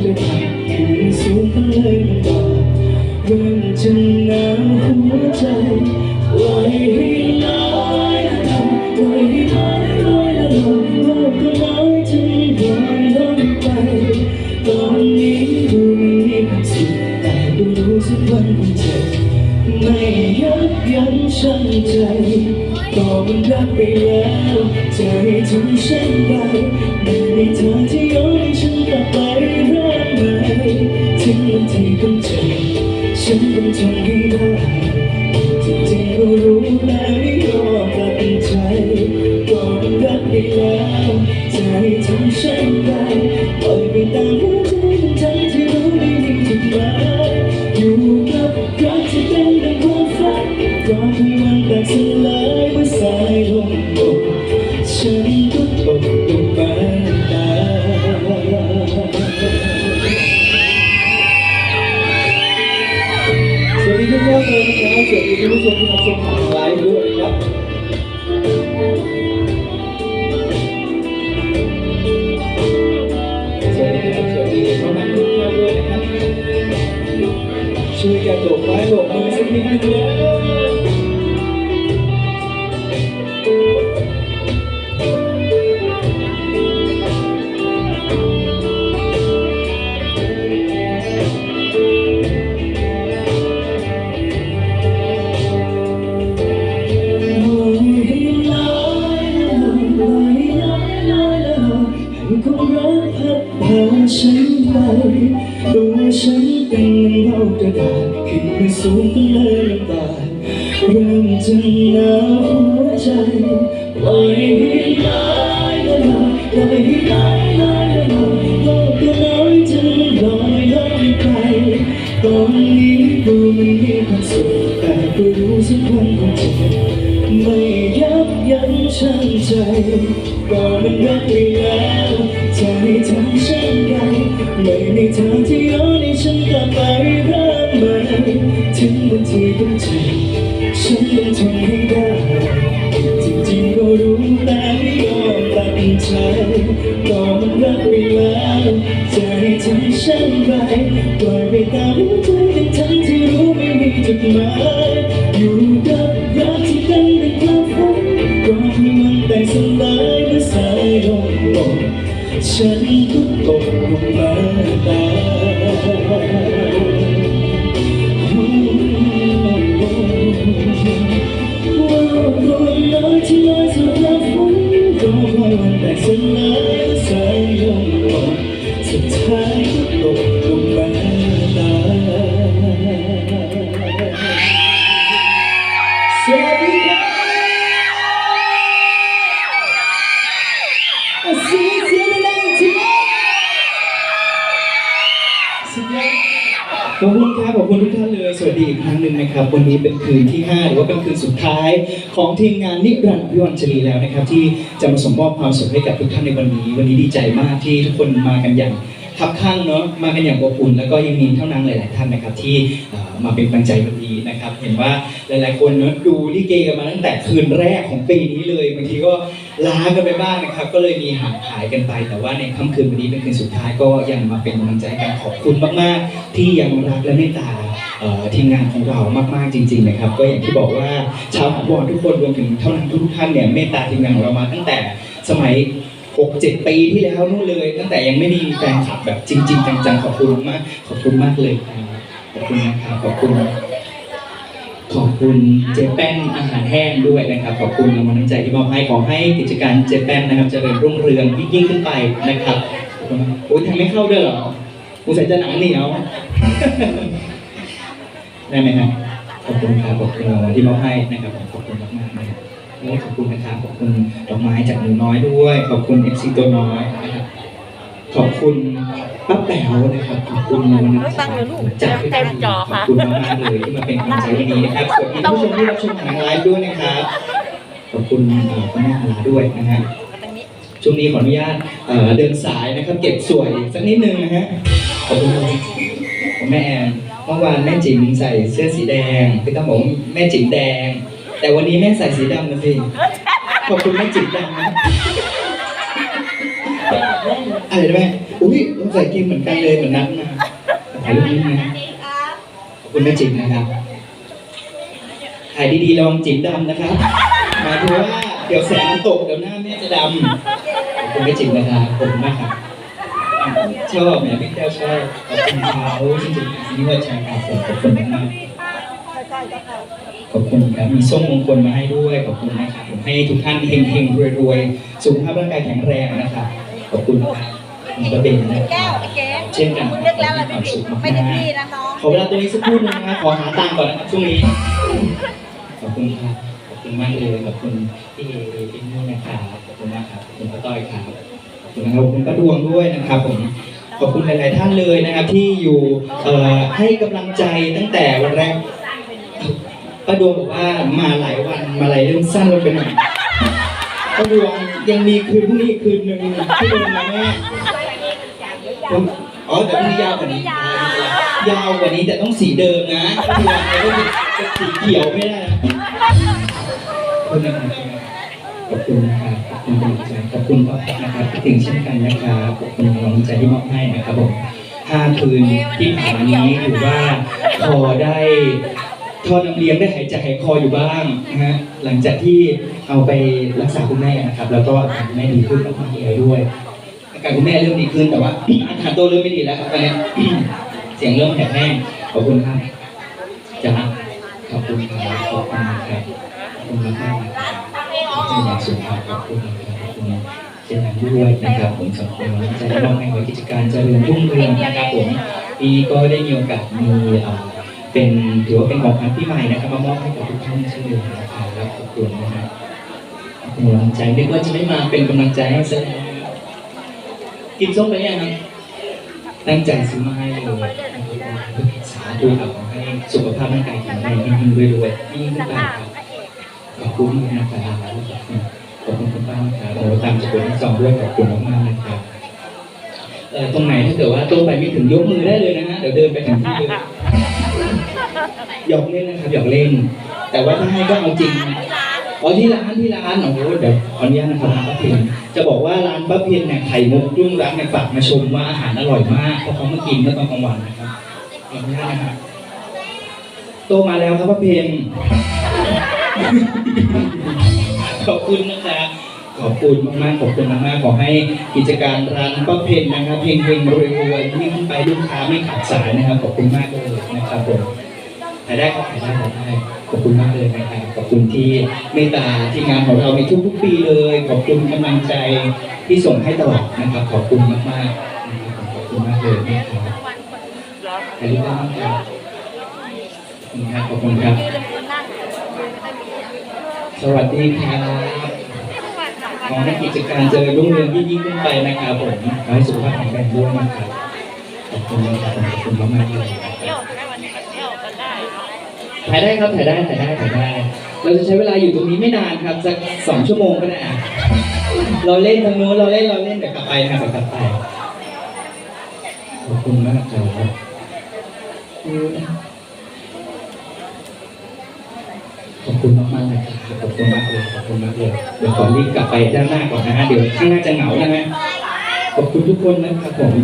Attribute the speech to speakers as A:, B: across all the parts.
A: กระดาษขึ้สูงเลยมันบอกเริ่มจะหนาวหัวใจ ไม่มีทางที่ย้อนให้ฉันกลับไปเริ่มใหม่ถึงวันที่ต้องเจ็บฉันต้องทนให้ได้จริงๆก็รู้แต่ไม่ยอมตัดใจก็มันรักไปแล้วจะให้ทำเช่นไรปล่อยไปตามหัวใจทั้งที่รู้ไม่มีจุดหมายอยู่กับรักที่เป็นดังความฝันรอให้มันแตกสลายเมื่อสายลมหมดฉัน นะครับวันนี้เป็นคืนที่ 5 หรือว่าเป็นคืนสุดท้ายของทีมงานนิรันดร์พิวัญชลีแล้วนะครับ ที่จะมาส่งมอบความสุขให้กับทุกท่านในวันนี้ วันนี้ดีใจมากที่ทุกคนมากันอย่างคับข้างเนาะมากันอย่างอบอุ่นแล้วก็ยังมีเท่านั้นหลาย ๆ ท่านนะครับที่มาเป็นกำลังใจวันนี้นะครับ เห็นว่าหลาย ๆ คนเนาะดูลิเกกันมาตั้งแต่คืนแรกของปีนี้เลยบางทีก็ล้ากันไปบ้างนะครับ ก็เลยมีห่างหายกันไป แต่ว่าในค่ำคืนวันนี้เป็นคืนสุดท้ายก็ยังมาเป็นกำลังใจกันขอบคุณมาก ๆ ที่ยังรักและเมตตา ทีมงานของเรามากๆจริง ๆ นะครับ ก็อย่างที่บอกว่าชาวหอบอลทุกคนรวมถึงเท่านั้นทุกท่านเนี่ยเมตตาทีมงานของเรามาตั้งแต่สมัยหกเจ็ดปีที่แล้วนู่นเลย ตั้งแต่ยังไม่มีแฟนคลับแบบจริง ๆ จังๆขอบคุณมากขอบคุณมากเลยขอบคุณนะครับขอบคุณขอบคุณเจแป้นอาหารแห้งด้วยนะครับ ขอบคุณรางวัลน้ำใจที่มอบให้ขอให้กิจการเจแป้นนะครับจเจริญรุ่งเรืองยิ่งขึ้นไปนะครับโอ้ยทำไม่เข้าด้วยเหรออุตส่าห์จะหนังเหนียว ได้ไหมครับขอบคุณครับขอบคุณรางวัลที่มอบให้นะครับขอบคุณมากๆนะครับแล้วขอบคุณนะครับขอบคุณดอกไม้จากหนูน้อยด้วย ขอบคุณเอฟซีตัวน้อยนะครับขอบคุณป้าแป๋วนะครับขอบคุณวันนั้นจากที่ทำขอบคุณมากๆเลยที่มาเป็นกำลังใจวันนี้นะครับขอบคุณผู้ชมที่รับชมทางไลฟ์ด้วยนะครับขอบคุณเอ่อคุณแม่ฮาราด้วยนะฮะช่วงนี้ขออนุญาตเอ่อเดินสายนะครับ เก็บสวยสักนิดนึงนะฮะขอบคุณคุณแม่แอน เมื่อวานแม่จิ๋มใส่เสื้อสีแดงพี่ตั้มบอกว่าแม่จิ๋มแดง แต่วันนี้แม่ใส่สีดำนะสิขอบคุณแม่จิ๋มดำนะอะไรนะแม่อุ้ยเราใส่กินเหมือนกันเลยเหมือนนั้นนะถ่ายรูปนี้นะขอบคุณแม่จิ๋มนะครับถ่ายดีๆลองจิ๋มดำนะครับหมายถึงว่าเดี๋ยวแสงตกเดี๋ยวหน้าแม่จะดำขอบคุณแม่จิ๋มนะครับขอบคุณมากครับ ชอบแหมพี่แก้วชอบขอบคุณเขาจริงๆนี่ว่าชายครับผมขอบคุณมากขอบคุณครับมีส้มมงคลมาให้ด้วยขอบคุณนะครับผมให้ทุกท่านเฮงๆรวยๆสุขภาพร่างกายแข็งแรงนะครับขอบคุณครับมีประเด็นนะค
B: แก้
A: รั
B: ว
A: บ
B: เก๋
A: เช่นกัน
B: คุณเลือกแล้วเราไม่ผิดไม่ได้พี่นะน้อง
A: ขอเวลาตัวนี้สักครู่หนึงนะครับขอหาตังก่อนนะครับช่วงนี้ขอบคุณครับขอบคุณมากเลยขอบคุณพี่เอพี่นุ่นนะครับขอบคุณมากครับขอบคุณป้าต้อยครับขอบคุณ นะครับขอบคุณป้าดวงด้วยนะครับผมขอบคุณหลาย ๆ ท่านเลยนะครับ ที่อยู่ให้กำลังใจตั้งแต่วันแรกป้าดวงบอกว่ามาหลายวันมาหลายเรื่องสั้นลงไปหน่อยป้าดวงยังมีคืนพรุ่งนี้คืนหนึ่งที่โดนมาแม่อ๋อแต่พรุ่งนี้ยาวกว่านี้ยาวกว่านี้แต่ต้องสีเดิมนะไม่ใช่เป็นสีเขียวไม่ได้นะขอบคุณนะครับ ขอบคุณครับขอบคุณกำลังใจขอบคุณพ่อนะครับคิดถึงเช่นกันนะครับขอบคุณกำลังใจที่มอบให้นะครับผมห้าคืนที่ผ่านมานี้ถือว่าพอได้ทอน้ำเลี้ยงได้หายใจหายคออยู่บ้างนะฮะหลังจากที่เอาไปรักษาคุณแม่นะครับ แล้วก็อาการคุณแม่ดีขึ้นแล้วก็ดีด้วยอาการคุณแม่เริ่มดีขึ้นแต่ว่าอาการโตเริ่มไม่ดีแล้วครับตอนนี้เสียงเริ่มแหบแห้งขอบคุณครับจ้าขอบคุณครับขอบคุณครับขอบคุณมากมากๆนะครับ จ้าหญิงสุภาพขอบคุณนะครับคุณเจ้าหญิงด้วยนะครับผมสำหรับกำลังใจที่มอบให้กับกิจการเจริญรุ่งเรืองนะครับผมปีก็ได้มีโอกาสมีเป็นถือว่าเป็นของขวัญปีใหม่นะครับมามอบให้กับทุกท่านเช่นเดียวกันนะครับแล้วขอบคุณนะครับเป็นกำลังใจนึกว่าจะไม่มาเป็นกำลังใจให้ซะแล้วกินส้มไปยังครับตั้งใจซื้อมาให้เลยสาธุครับขอให้สุขภาพร่างกายแข็งแรงยิ่งๆรวยๆยิ่งขึ้นไปครับ ขอบคุณนะครับขอบคุณคุณป้านะครับโอ้ตามจากคนที่จองด้วยขอบคุณมากๆนะครับเอ่อตรงไหนถ้าเกิดว่าโตไปไม่ถึงยกมือได้เลยนะฮะเดี๋ยวเดินไปถึงที่เลยหยอกเล่นนะครับหยอกเล่น แต่ว่าถ้าให้ก็เอาจริงนะอ๋อที่ร้านที่ร้านโอ้โหเดี๋ยวขออนุญาตนะครับร้านป้าเพียนจะบอกว่าร้านป้าเพียนเนี่ยไข่มุกรุ่งรักเนี่ยฝากมาชมว่าอาหารอร่อยมากเพราะเขามากินเมื่อตอนกลางวันนะครับขออนุญาตนะครับโตมาแล้วครับป้าเพียน ขอบคุณนะครับ ขอบคุณมากๆขอบคุณมากๆขอให้กิจการร้านป้าเพียนนะครับเพลงเพงรวยๆยิ่งไปลูกค้าไม่ขาดสายนะครับ ขอบคุณมากเลยนะครับผมถ่ายได้ครับถ่ายได้ถ่ายได้ขอบคุณมากเลยนะครับขอบคุณที่เมตตาที่งานของเราในทุกๆปีเลย ขอบคุณกำลังใจที่ส่งให้ตลอดนะครับ ขอบคุณมากๆนะครับขอบคุณมากเลยนะครับถ่ายได้ไหมครับขอบคุณครับขอบคุณครับ สวัสดีครับขอให้กิจการเจริญรุ่งเรืองยิ่งยิ่งขึ้นไปนะครับผมขอให้สุขภาพแข็งแรงด้วยนะครับขอบคุณนะครับขอบคุณมากๆเลยถ่ายได้ครับถ่ายได้ถ่ายได้ถ่ายได้ เราจะใช้เวลาอยู่ตรงนี้ไม่นานครับสักสองชั่วโมงก็ได้อะเราเล่นทางโน้นเราเล่นเราเล่นเดี๋ยวกลับไปนะครับกลับไปขอบคุณมากครับขอบ คุณมากมากๆเลยครับขอบคุณมากเลยขอบคุณมากเลยเดี๋ยวขอรีบกลับไปด้านหน้าก่อนนะฮะเดี๋ยวข้างหน้าจะเหงานะฮะขอบคุณทุกคนนะครับผม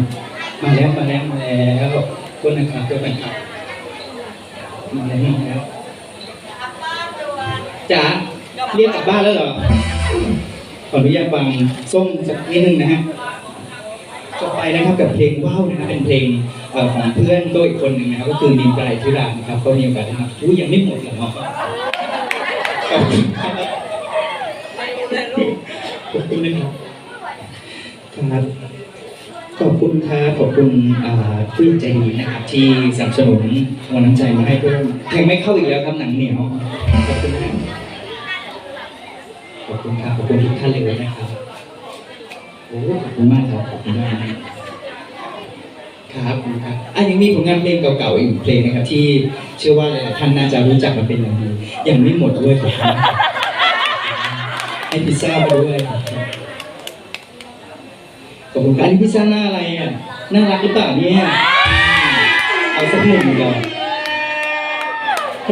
A: มาแล้วมาแล้วมาแล้วขอบคุณนะครับด้วยนะครับมาแล้วมาแล้วจ๋าเรียกกลับบ้านแล้วเหรอขออนุญาตฟังส้มสักนิดนึงนะฮะต่อไปนะครับกับเพลงว้าวนะครับเป็นเพลงของเพื่อนตัวอีกคนหนึ่งนะครับก็คือดินไกลทิรานะครับก็มีโอกาสได้มาอุ้ยยังไม่หมดหรอกเนาะ ขอบคุณนะครับครับขอบคุณครับขอบคุณอ่าผู้ใจดีนะครับ ที่สนับสนุนวันน้ำใจมาให้เพิ่มเพลงไม่เข้าอีกแล้วครับหนังเหนียวขอบคุณขอบคุณครับขอบคุณทุกท่านเลยนะครับโอ้ขอบคุณมากครับขอบคุณมาก ครับ
C: ครับครับอะยังมีผลงานเพลงเก่าๆอีกเพลงนะครับ ที่เชื่อว่าหลายๆท่านน่าจะรู้จักมันเป็นอย่างดียังไม่หมดด้วยครับให้พิซซ่ามาด้วยขอบคุณครับไอพิซซ่าหน้าอะไรอะน่ารักหรือเปล่าเนี่ยเอาสักหนึ่งก่อน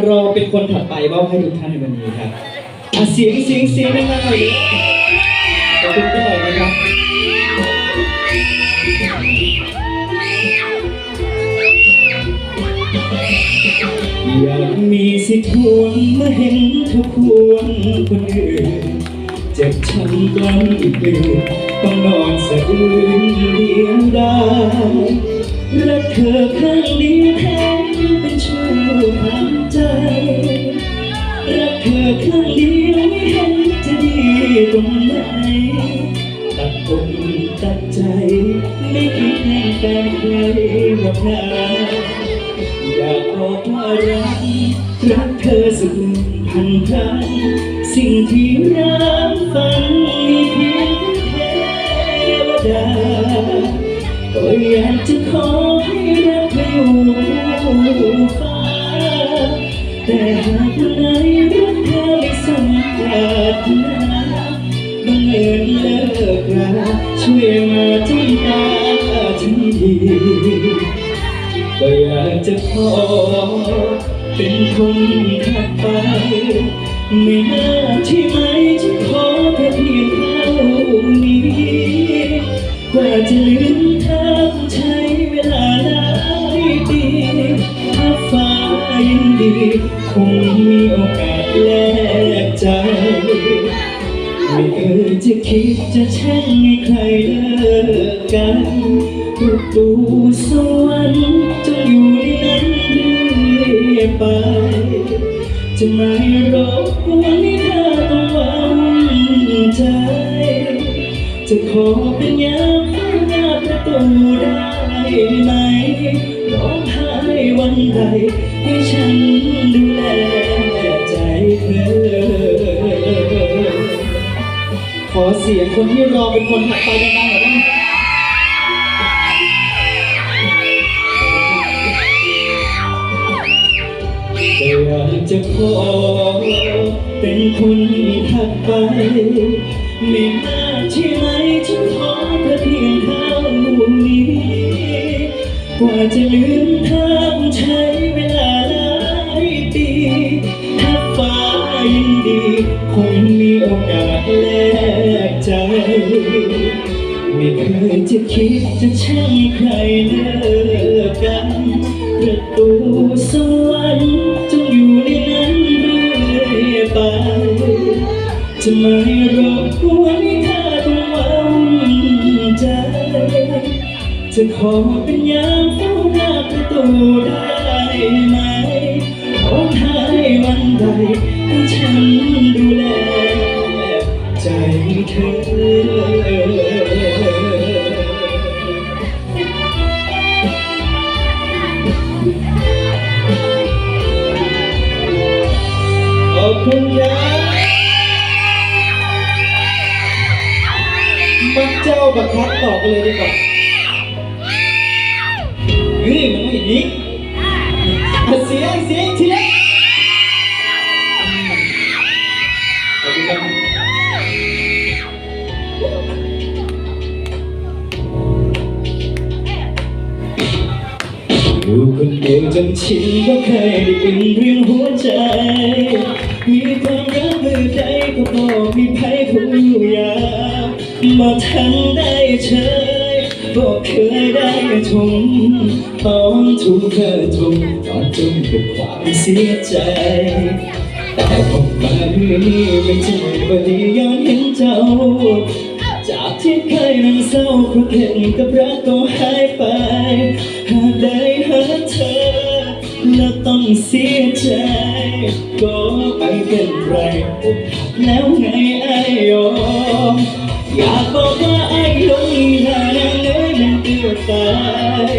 C: รอเป็นคนถัดไปมอบให้ทุกท่านในวันนี้ครับอะเสียงเสียงเสียงได้ไหมขอบคุณพี่หน่อยนะครับ
A: อยากมีสิทธิ์ห่วงเมื่อเห็นเธอควงคนอื่น เจ็บช้ำกล้ำอีกลืนต้องนอนสะอื้นเดียวดายรักเธอข้งเดียวแทนเป็นชั่วทางใจ รักเธอข้งเดียวไม่เห็นจะดีตรงไหนตัดอกตัดใจ ไม่คิดให้แฟนใครหรอกนะ อยากบอกว่ารักรักเธอสุดพันครั้งสิ่งที่รักฝันมีเพียงเทวดาก็อยากจะขอให้รักเธออยู่ฟ้าแต่หากวันไหนรักเธอไม่สมปรารถนาบังเอิญเลิกราช่วยมาจ้องตาฉันที ก็อยากจะขอเป็นคนถัดไปไม่น่าที่ไหมจะขอแค่เพียงเท่านี้กว่าจะลืมเธอต้งใช้เวลาหลายปีถ้าฟ้ายังดีคงมีโอกาสแลกใจ ไม่เคยจะคิดจะแช่งให้ใครเลิกกันประตูสวรรค์จ อยู่ในนั้นเรื่อยไป จะไม่รบกวนให้เธอต้องหวังใจ จะขอเป็นยามเฝ้าหน้าประตูได้ไหมร้องไห้วันใดให้ฉันดูแลใจเธอ
C: ขอเสียงคนที่รอเป็นคนถัดไปได้ไหม
A: เป็นคนถัดไปไม่น่าใช่ไหมฉันขอแค่เพียงเท่านี้ กว่าจะลืมเธอใช้เวลาหลายปีถ้าฟ้ายังดีคงมีโอกาสแลกใจ ไม่เคยจะคิดจะแช่งใครเลิกกันประตูสวรรค์ อยไปจะไม่รบกวนให้เธอต้องหวังใจจะขอเป็นยามเฝ้าหน้าประตูได้ไหมร้องไห้วันใดให้ฉันดูแลใจเธอ มักเจ้าบักคัดต่อกันเลยดีกว่าเฮ้ยมันต้องอย่างนี้เสียงเสียงเสียงขอบคุณครับอยู่คนเดียวจนชินว่าเคยได้ยินเรื่องหัวใจ มีความรักเมื่อใดก็บอกมีภัยผู้อยากมาทันได้เฉยบอกเคยได้ชมตอนถูกเธอชมตอนจมกับความเสียใจแต่พบมาเรื่อนี้ไม่ใช่ว่าดีย้อนเห็นเจ้า จากที่เคยนั่งเศร้าเพราะเห็นกับรักก็หายไปหากได้ ต้องเสียใจก็ไปเป็นไร แล้วไงไอ้ยอมอยากบอกว่าไอ้ลงนี่นานเอ้ยมันเกือบตาย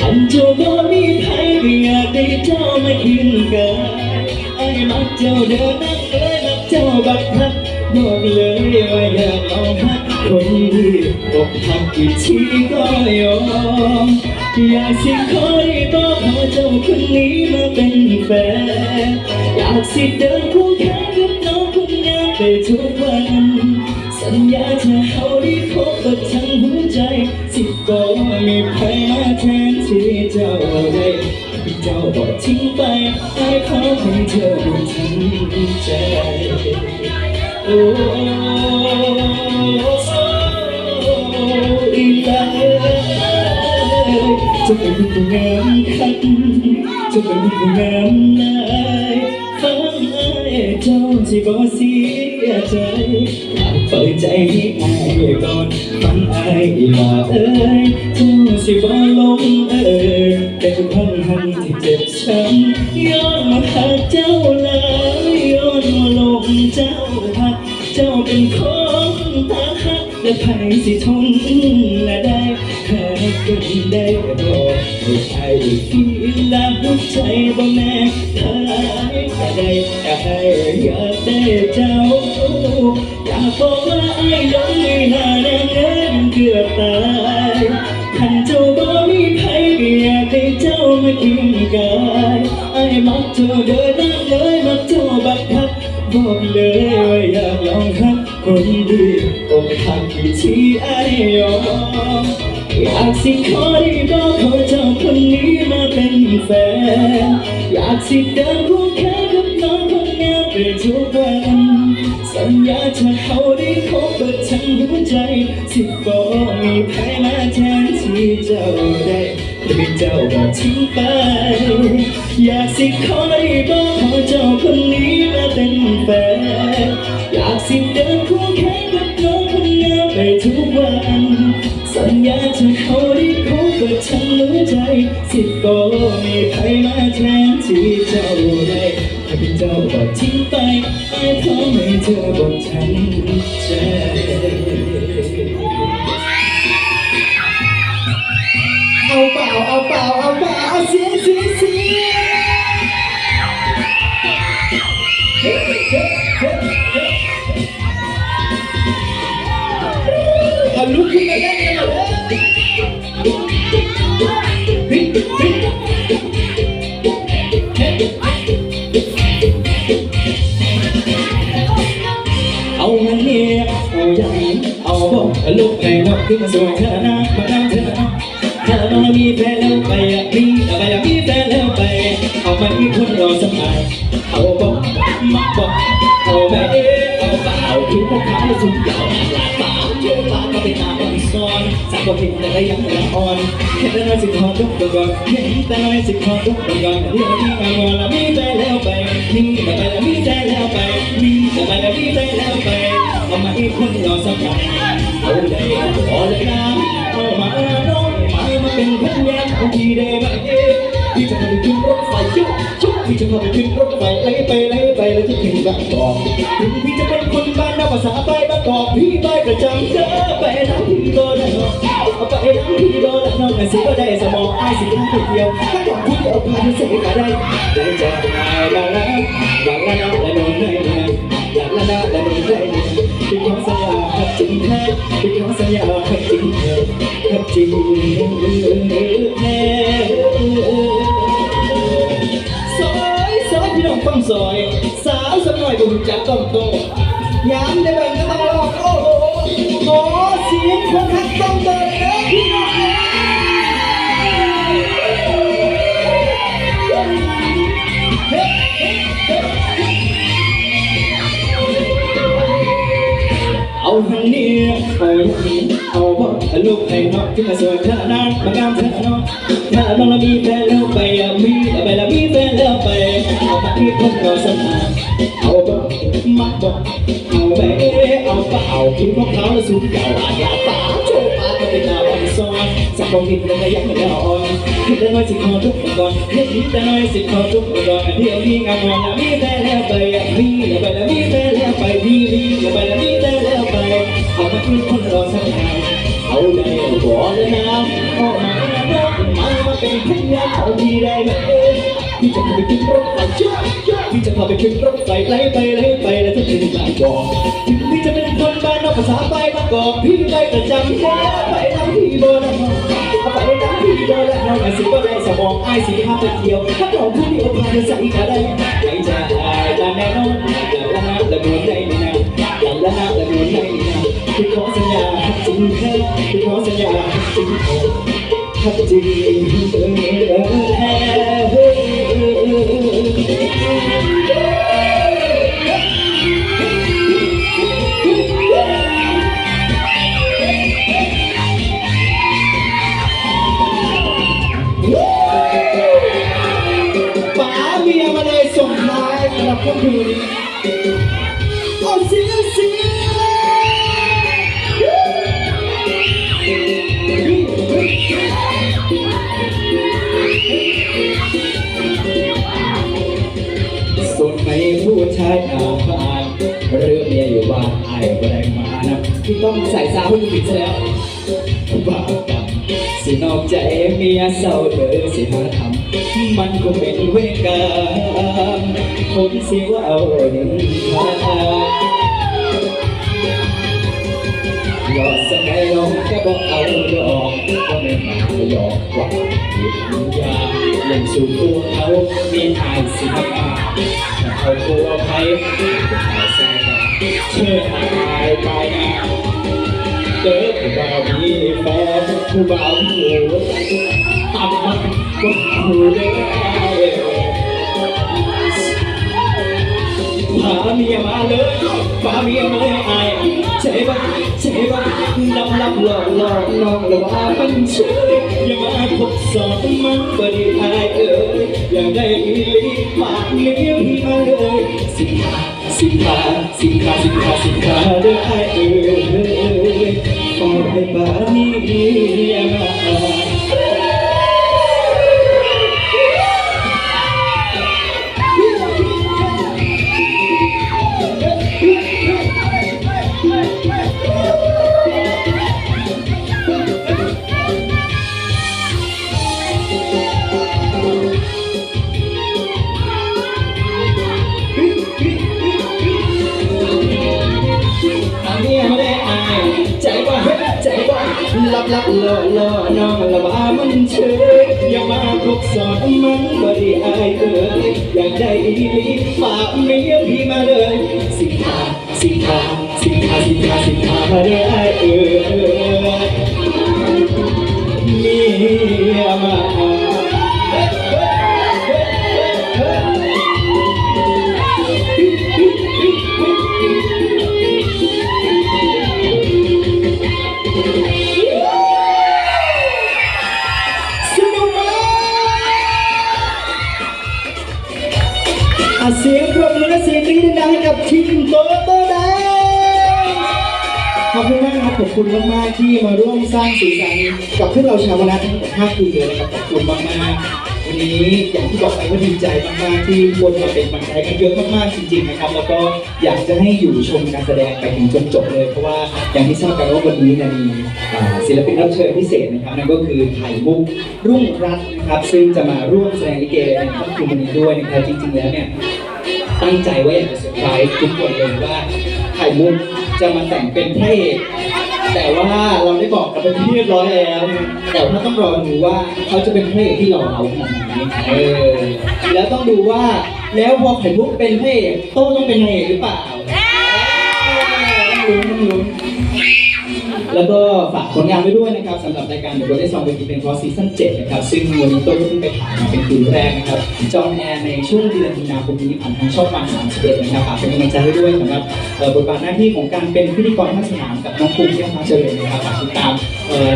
A: อันเจ้าบ่มีใครก็อยากได้เจ้ามากินกายไอ้มักเจ้าเดินนักเอ้ยมักเจ้าบักพักบอกเลยว่าอยากเอาพัก คนดีอกหักกี่ทีก็ยอมอยากสิคอยบอกขอเจ้าคนนี้มาเป็นแฟนอยากสิเดินคู่แขนกับน้องคนงามไปทุกวัน สัญญาจะเอาได้คบกับทั้งหัวใจ สิก็มีใครมาแทนที่เจ้าได้เจ้าบอกทิ้งไปให้เขาให้เธอดูทั้งใจ จะเป็นผู้งามคันจะเป็นผู้งามนายฟังไอ้เจ้าสิบ่เสียใจเปิดใจให้อายก่อนฟังไอ้ลาเอ้ยเจ้าสิบ่ลงเอ้ยเป็นพันหันที่เจ็บช้ำย้อนมาหาเจ้า ไผสิทนและได้หากันได้บอกให้ใครที่ลาหัวใจบ่แม่ทายก็ได้อยากให้อยากได้เจ้าอยากบอกว่าไอ้หลงไม่นานเงินเกือบตายขันเจ้าบ่มีไผก็อยากให้เจ้ามากินกายไอ้มักเจ้าเดินนั่งเลยมักเจ้าบักคักบอกเลยว่าอยากลองหักคนดี ทีไอ้ยอมอยากสิขอได้บอกขอเจ้าคนนี้มาเป็นแฟน อยากสิเดินคู่แขนกับน้องคนงามไปทุกวัน สัญญาจะเขาได้คบเปิดทั้งหัวใจสิบอกมีใครมาแทนที่เจ้าได้ที่เจ้าบอกทิ้งไป อยากสิขอได้บอกขอเจ้าคนนี้มาเป็นแฟน วันสัญญาจะเขาได้คบเปิดทั้งหัวใจ สิบอกมีใครมาแทนที่เจ้าได้ถ้าเป็นเจ้าบอกทิ้งไปไอ้ขอให้เธอบอกฉันใจ
C: เอาเปล่าเอาเปล่าเอาเปล่า
A: ลุกขึ้นมาเล่นกันเลยเอาเงินเนี่ยเอาอย่างเอาบอลูกให้นกขึ้นมาสวยเธอนะมาทำเธอนะเธอมามีแฟนแล้วไปอะมีอะไรอะมีแฟนแล้วไป เอามาอีคนรอสมัยเอาบอกมาบอกเอาแม่เอ๋เอาเปล่าคือพวกเขาสุดย กบอกเห็นแต่ยังละอ่อนเห็นแต่น้อยสิขอทุกตัวก่อนเห็นแต่น้อยสิขอทุกตัวก่อนเดี๋ยวนี้งานวันละมีแฟนแล้วไปมีแต่ไปล้วมีแฟนแล้วไปมีแต่ไปล้วมีแฟนแล้วไปเอามาอีกคนรอสมัยเอาได้พอเลยนะเอามาโน้นมามาเป็นพยานของพี่ได้ไหมพี่จะพาไปขึ้นรถไฟยุกยุกพี่จะพาไปขึ้นรถไฟไล่ไปไล่ไปแล้วจะถึงบางกอกถึงพี่จะเป็นคนบ้านนอกภาษาไปบาง กอกพี่ไปประจำเด้อไปน้ำพี่ก็ได้เอาไปน้ำพี่ก็ได้น้องกันสิก็ได้สมองไอ้สิข้างคนเดียวถ้าบอกพี่เอาพาไปเสียก็ได้เดี๋ยวจะลาลาลาลาลาลาโดนได้เลยลาลาลาลาโดนได้เลยเป็นของสัญญาครับจริงแท้เป็นของสัญญาครับจริงแท้ครับจริงแท้ซอยซอยพี่น้องฟังซอยสาวสักหน่อยบุญจักต้องโต ยามได้เบิ่งก็ต้องรอกโอ้โหขอเสียงคนทักต้องโตเลยนะพี่น้องเอาหันนี้เอาอย่างนี้เอาบ่ลูกให้น้องที่มาสวยเธอนานมางามเธอน้องถ้าน้องละมีแฟนแล้วไปอะมีแล้วไปละมีแฟนแล้วไปเอามาที่คนเรอสนานเอาบ่มาบ่ เอาไปเอาเปล่ากินพวกเขาแล้วสูดเก่าอาญาตาโชว์ปากก็เป็นตาบอลซ้อนสักคนกินแล้วก็ยังไม่ได้อ่อนเห็นแต่น้อยสิขอทุกคนก่อนเห็นแต่น้อยสิขอทุกคนก่อนเดี๋ยวนี้งานวันละมีแฟนแล้วไปอะมีแล้วไปละมีแฟนแล้วไปมีมีแล้วไปละมีแฟนแล้วไปเอามาที่คนรอสักหน่อยเอาได้ก่อนเลยนะออกมาแล้วมามาเป็นพยานของพี่ได้ไหม
C: พี่จะพาไปขึ้นรถไฟเชื่อพี่จะพาไปขึ้นรถไฟไล่ไปไล่ไปแล้วจะถึงบางกอกถึงพี่จะเป็นคน ภาษาไปบางกอกพี่ไปประจำแค่ไปทำที่โบอราณไปทำที่โบราณเอาแต่สิก็ได้สมองไอ้สีห้าไปเที่ยวถ้าเราผู้เดียวพาจะใส่ก็ได้ใจจะอายละแน่นอนละละละนวลได้นี่นะละละละละนวลได้นี่นะคือขอสัญญาจริงแค่คือขอสัญญาจริงแค่ถ้าจริงเออ อยู่บ้านไอ้ก็ได้มานะที่ต้องใส่ซาวให้ดูผิดซะแล้วบ้ากันสินอกใจเมียเศร้าเด้อสิหาทำมันคงเป็นเวรกรรมคนสิว่าเอาหนึ่งทาหยอดสมัยลงแค่บอกเอาดอกก็ไม่มาหยอกหวังหยุดยายังสู่ตัวเขามีอายสิมาเขาตัวใคร เขาแซ่เชื่ออายไปเจอผู้บ่าวมีแฟนผู้บ่าวหัวต่ำมันก็หูได้พาเมียมาเลยพาเมียมาเลยไอ้ใช่ปะใช่ปะลับลับหลอกหลอกน้องละว่ามันชยอย่ามาทดสอบมันก็ดีไอเอ้ยอยาได้อีหลีฝากเมียมาเลยสินค้า สินคาสินคาสินคาสินคาเด้อไอ้เอ้ยขอให้บ้ามีเมียมา ลักล่อล่อน้องละว่ามันเชยอย่ามาทดสอนมันบ่ดีอายเอ้ยอยากได้ดีฝากเมียพี่มาเลย สินค้าสินค้าสินค้าสินค้าสินค้ามาเลยอายเอ่ยเมียมา ดดังๆให้กับทีมโตโต้แดงขอบคุณมากครับขอบคุณมากๆที่มาร่วมสร้างสีสันกับพวกเราชาวนาทั้งหมด5คืนเลยนะครับขอบคุณมากๆวันนี้อย่างที่บอกไปว่าดีใจมากๆที่คนมาเป็นกำลังใจกันเยอะมากๆจริงๆนะครับ แล้วก็อยากจะให้อยู่ชมการแสดงไปถึงจนจบเลย เพราะว่าอย่างที่ทราบกันว่าวันนี้เนยมีอ่าศิลปินรับเชิญพิเศษนะครับนั่นก็คือไข่มุกรุ่งรัตน์นะครับซึ่งจะมาร่วมแสดงลิเกในค่ำคืนวันนี้ด้วยนะครับจริงๆแล้วเนี่ย ตั้งใจว่าอยากจะเซอร์ไพรส์ทุกคนเลยว่าไข่มุกจะมาแต่งเป็นพระเอกแต่ว่าเราได้บอกกันเปที่เรียบร้อยแล้ว แต่ว่าต้องรอดูว่าเขาจะเป็นพระเอกที่หล่อเราขนาดไหนเออแล้วต้องดูว่าแล้วพอไข่มุกเป็นพระเอกโต้ต้องเป็นพระเอกหรือเปล่าต้องลุ้ต้องลุ้ แล้วก็ฝากผลงานไว้ด้วยนะครับสำหรับรายการ The Golden Song เป็นเป็นคอร์ซีซั่น7นะครับซึ่งวันนี้ต้นก็เพิ่งไปถ่ายมาเป็นคืนแรกนะครับจออนแอร์ในช่วงเดือนมีนาคมนี้ผ่านทางช่องวัน31นะครับฝากเป็นกำลังใจให้ด้วยสำหรับบทบาทหน้าที่ของการเป็นพิธีกรภาคสนามกับน้องภูมิแก้วมาเจริญนะครับฝากติดตาม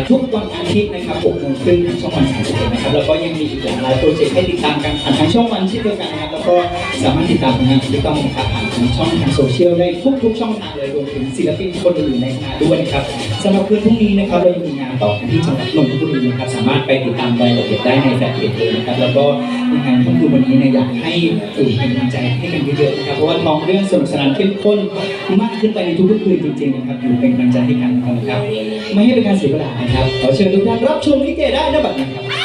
C: ทุกวันอาทิตย์นะครับ6โมงครึ่งทางช่องวัน31นะครับ แล้วก็ยังมีอีกหลากหลายโปรเจกต์ให้ติดตามกันผ่านทางช่องวันเช่นเดียวกันนะครับ แล้วก็สามารถติดตามงานของพี่ต้องผ่านทางช่องทางโซเชียลได้ทุกๆช่องทางเลยรวมถึงศิลปินคนอื่นในคณะด้วยนะครับสำหรับคืนพรุ่งนี้นะครับเรายังมีงานต่อที่จังหวัดนนทบุรีนะครับสามารถไปติดตามรายละเอียดได้ในแฟนเพจเลยนะครับ แล้วก็ยังไงทั้งคืนวันนี้เนี่ยอยากให้เออเป็นกำลังใจให้กันเยอะๆนะครับเพราะว่าท้องเรื่องสนุกสนานเข้มข้นมากขึ้นไปในทุกๆคืนจริงๆนะครับอยู่เป็นกำลังใจให้กันนะครับไม่ให้เป็นการเสียลานะครับขอเชิญทุกท่านรับชมลิเกได้นะบัดนี้ครับ